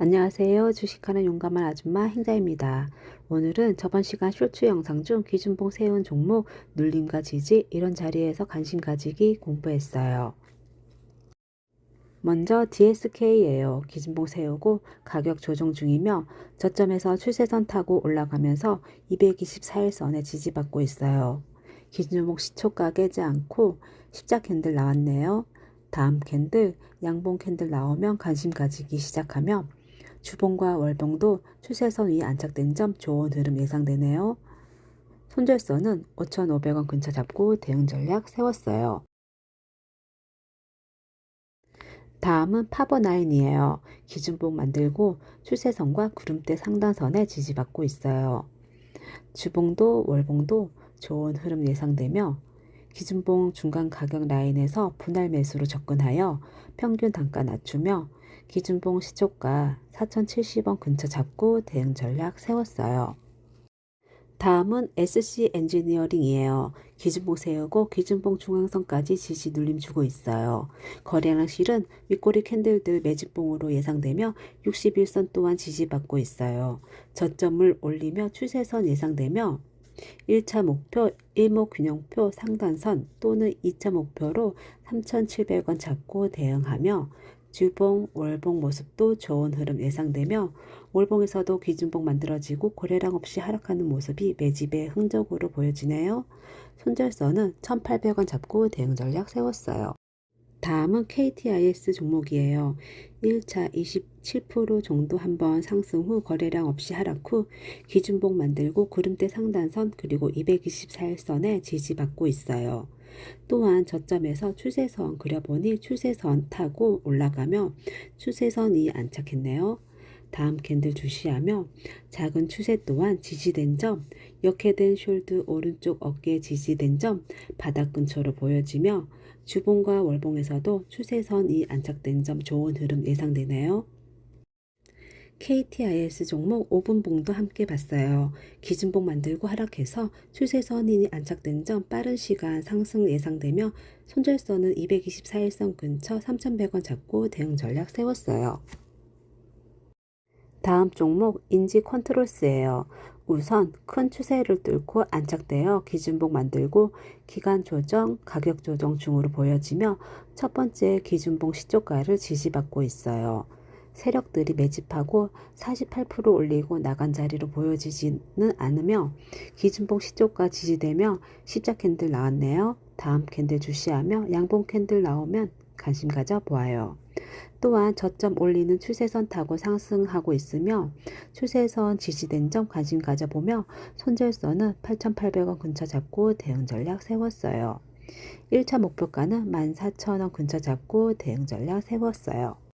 안녕하세요. 주식하는 용감한 아줌마 행자입니다. 오늘은 저번 시간 쇼츠 영상 중 기준봉 세운 종목 눌림과 지지 이런 자리에서 관심 가지기 공부했어요. 먼저 DSK예요. 기준봉 세우고 가격 조정 중이며 저점에서 추세선 타고 올라가면서 224일선에 지지받고 있어요. 기준봉 시초가 깨지 않고 십자 캔들 나왔네요. 다음 캔들 양봉 캔들 나오면 관심 가지기 시작하며 주봉과 월봉도 추세선 위에 안착된 점 좋은 흐름 예상되네요. 손절선은 5,500원 근처 잡고 대응 전략 세웠어요. 다음은 파버나인이에요. 기준봉 만들고 추세선과 구름대 상단선에 지지받고 있어요. 주봉도 월봉도 좋은 흐름 예상되며 기준봉 중간 가격 라인에서 분할 매수로 접근하여 평균 단가 낮추며 기준봉 시초가 4,070원 근처 잡고 대응 전략 세웠어요. 다음은 SC 엔지니어링이에요. 기준봉 세우고 기준봉 중앙선까지 지지 눌림 주고 있어요. 거래량 실은 윗꼬리 캔들들 매집봉으로 예상되며 61선 또한 지지받고 있어요. 저점을 올리며 추세선 예상되며 1차 목표 일목균형표 상단선 또는 2차 목표로 3,700원 잡고 대응하며 주봉, 월봉 모습도 좋은 흐름 예상되며 월봉에서도 기준봉 만들어지고 고래량 없이 하락하는 모습이 매집의 흔적으로 보여지네요. 손절선은 1,800원 잡고 대응 전략 세웠어요. 다음은 KTIS 종목이에요. 1차 27% 정도 한번 상승 후 거래량 없이 하락 후 기준봉 만들고 구름대 상단선 그리고 224일선에 지지받고 있어요. 또한 저점에서 추세선 그려보니 추세선 타고 올라가며 추세선이 안착했네요. 다음 캔들 주시하며 작은 추세 또한 지지된 점, 역해된 숄드 오른쪽 어깨 지지된 점 바닥 근처로 보여지며 주봉과 월봉에서도 추세선이 안착된 점 좋은 흐름 예상되네요. KTIS 종목 5분봉도 함께 봤어요. 기준봉 만들고 하락해서 추세선이 안착된 점 빠른 시간 상승 예상되며 손절선은 224일선 근처 3,100원 잡고 대응 전략 세웠어요. 다음 종목 인지 컨트롤스예요. 우선 큰 추세를 뚫고 안착되어 기준봉 만들고 기간 조정, 가격 조정 중으로 보여지며 첫 번째 기준봉 시초가를 지지받고 있어요. 세력들이 매집하고 48% 올리고 나간 자리로 보여지지는 않으며 기준봉 시초가 지지되며 십자 캔들 나왔네요. 다음 캔들 주시하며 양봉 캔들 나오면 관심 가져 보아요. 또한 저점 올리는 추세선 타고 상승하고 있으며 추세선 지지된 점 관심 가져보며 손절선은 8,800원 근처 잡고 대응 전략 세웠어요. 1차 목표가는 14,000원 근처 잡고 대응 전략 세웠어요.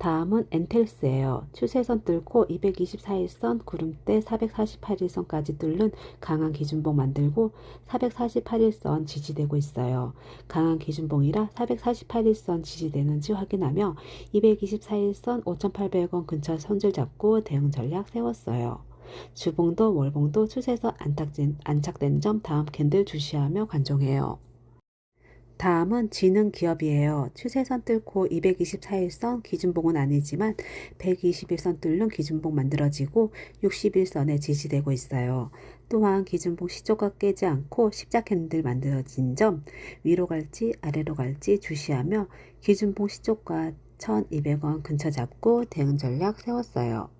다음은 엔텔스예요. 추세선 뚫고 224일선 구름대 448일선까지 뚫는 강한 기준봉 만들고 448일선 지지되고 있어요. 강한 기준봉이라 448일선 지지되는지 확인하며 224일선 5,800원 근처 선줄 잡고 대응 전략 세웠어요. 주봉도 월봉도 추세선 안착된, 점 다음 캔들 주시하며 관종해요. 다음은 지능 기업이에요. 추세선 뚫고 224일선 기준봉은 아니지만 121선 뚫는 기준봉 만들어지고 61선에 지지되고 있어요. 또한 기준봉 시초가 깨지 않고 십자 캔들 만들어진 점 위로 갈지 아래로 갈지 주시하며 기준봉 시초가 1200원 근처 잡고 대응 전략 세웠어요.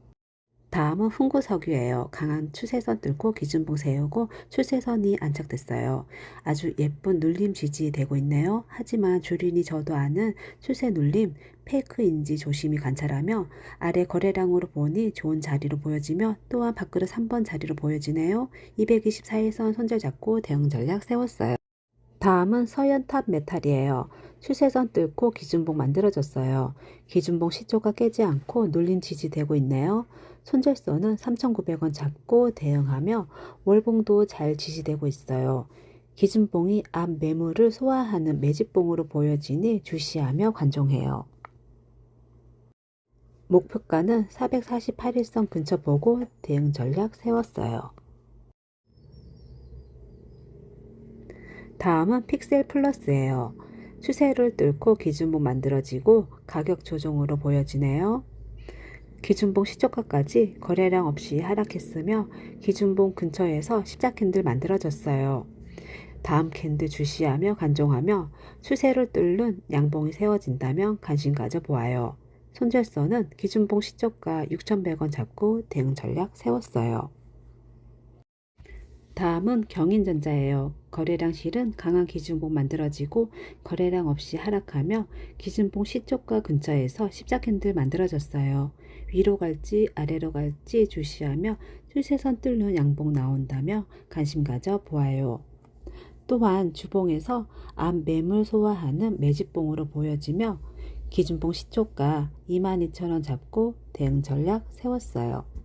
다음은 훈구석유예요. 강한 추세선 뚫고 기준봉 세우고 추세선이 안착됐어요. 아주 예쁜 눌림 지지되고 있네요. 하지만 주린이 저도 아는 추세 눌림 페이크인지 조심히 관찰하며 아래 거래량으로 보니 좋은 자리로 보여지며 또한 밥그릇 3번 자리로 보여지네요. 224일선 손절 잡고 대응 전략 세웠어요. 다음은 서현탑 메탈이에요. 추세선 뚫고 기준봉 만들어졌어요. 기준봉 시초가 깨지 않고 눌림 지지되고 있네요. 손절선은 3,900원 잡고 대응하며 월봉도 잘 지지되고 있어요. 기준봉이 앞 매물을 소화하는 매집봉으로 보여지니 주시하며 관종해요. 목표가는 448일선 근처 보고 대응 전략 세웠어요. 다음은 픽셀 플러스예요. 추세를 뚫고 기준봉 만들어지고 가격 조정으로 보여지네요. 기준봉 시초가까지 거래량 없이 하락했으며 기준봉 근처에서 십자 캔들 만들어졌어요. 다음 캔들 주시하며 간종하며 추세를 뚫는 양봉이 세워진다면 관심 가져보아요. 손절선은 기준봉 시초가 6,100원 잡고 대응 전략 세웠어요. 다음은 경인전자예요. 거래량 실은 강한 기준봉 만들어지고 거래량 없이 하락하며 기준봉 시초가 근처에서 십자 캔들 만들어졌어요. 위로 갈지 아래로 갈지 주시하며 추세선 뚫는 양봉 나온다며 관심 가져 보아요. 또한 주봉에서 앞 매물 소화하는 매집봉으로 보여지며 기준봉 시초가 22,000원 잡고 대응 전략 세웠어요.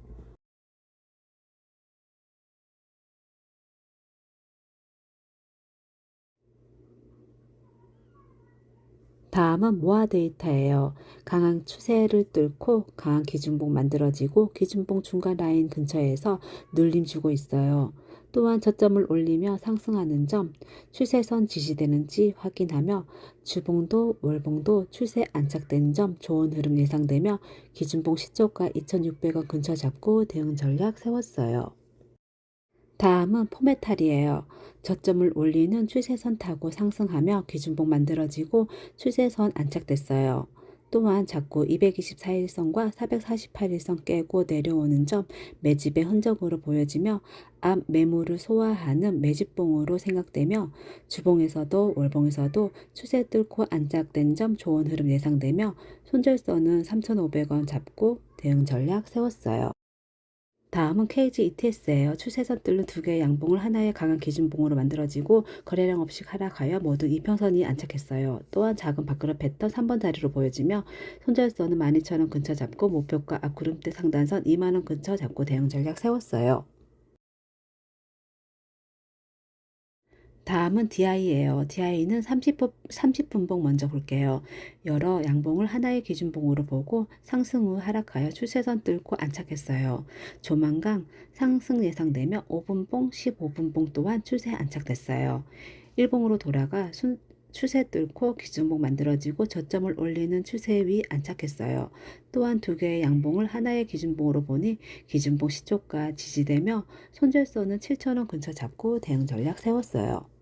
다음은 모아 데이터예요. 강한 추세를 뚫고 강한 기준봉 만들어지고 기준봉 중간 라인 근처에서 눌림 주고 있어요. 또한 저점을 올리며 상승하는 점, 추세선 지지되는지 확인하며 주봉도 월봉도 추세 안착된 점 좋은 흐름 예상되며 기준봉 시초가 2,600원 근처 잡고 대응 전략 세웠어요. 다음은 포메탈이에요. 저점을 올리는 추세선 타고 상승하며 기준봉 만들어지고 추세선 안착됐어요. 또한 자꾸 224일선과 448일선 깨고 내려오는 점 매집의 흔적으로 보여지며 앞 매물을 소화하는 매집봉으로 생각되며 주봉에서도 월봉에서도 추세 뚫고 안착된 점 좋은 흐름 예상되며 손절선은 3,500원 잡고 대응 전략 세웠어요. 다음은 KG ETS예요. 추세선 뚫는 두 개의 양봉을 하나의 강한 기준봉으로 만들어지고 거래량 없이 하락하여 모두 이평선이 안착했어요. 또한 작은 밥그릇 패턴 3번 자리로 보여지며 손절선은 12,000원 근처 잡고 목표가 앞구름대 상단선 2만원 근처 잡고 대응 전략 세웠어요. 다음은 DI예요. DI는 30분, 30분봉 먼저 볼게요. 여러 양봉을 하나의 기준봉으로 보고 상승 후 하락하여 추세선 뚫고 안착했어요. 조만간 상승 예상되며 5분봉, 15분봉 또한 추세 안착됐어요. 1봉으로 돌아가 순, 추세 뚫고 기준봉 만들어지고 저점을 올리는 추세 위 안착했어요. 또한 두 개의 양봉을 하나의 기준봉으로 보니 기준봉 시초가 지지되며 손절선은 7,000원 근처 잡고 대응 전략 세웠어요.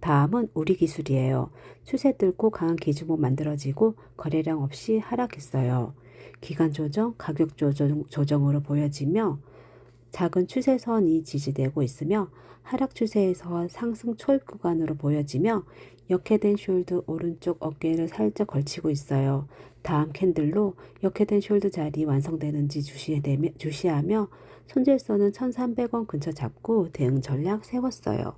다음은 우리 기술이에요. 추세 뚫고 강한 기준봉 만들어지고 거래량 없이 하락했어요. 기간 조정, 가격 조정, 조정으로 보여지며 작은 추세선이 지지되고 있으며 하락 추세에서 상승 초입 구간으로 보여지며 역해된 숄드 오른쪽 어깨를 살짝 걸치고 있어요. 다음 캔들로 역해된 숄드 자리 완성되는지 주시하며 손절선은 1,300원 근처 잡고 대응 전략 세웠어요.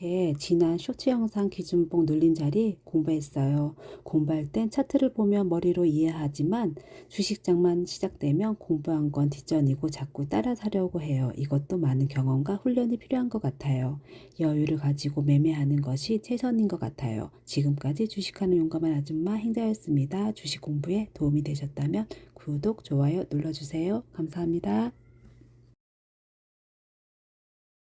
이렇게 지난 쇼츠 영상 기준봉 눌린 자리 공부했어요. 공부할 땐 차트를 보면 머리로 이해하지만 주식장만 시작되면 공부한 건 뒷전이고 자꾸 따라하려고 해요. 이것도 많은 경험과 훈련이 필요한 것 같아요. 여유를 가지고 매매하는 것이 최선인 것 같아요. 지금까지 주식하는 용감한 아줌마 행자였습니다. 주식 공부에 도움이 되셨다면 구독, 좋아요 눌러주세요. 감사합니다.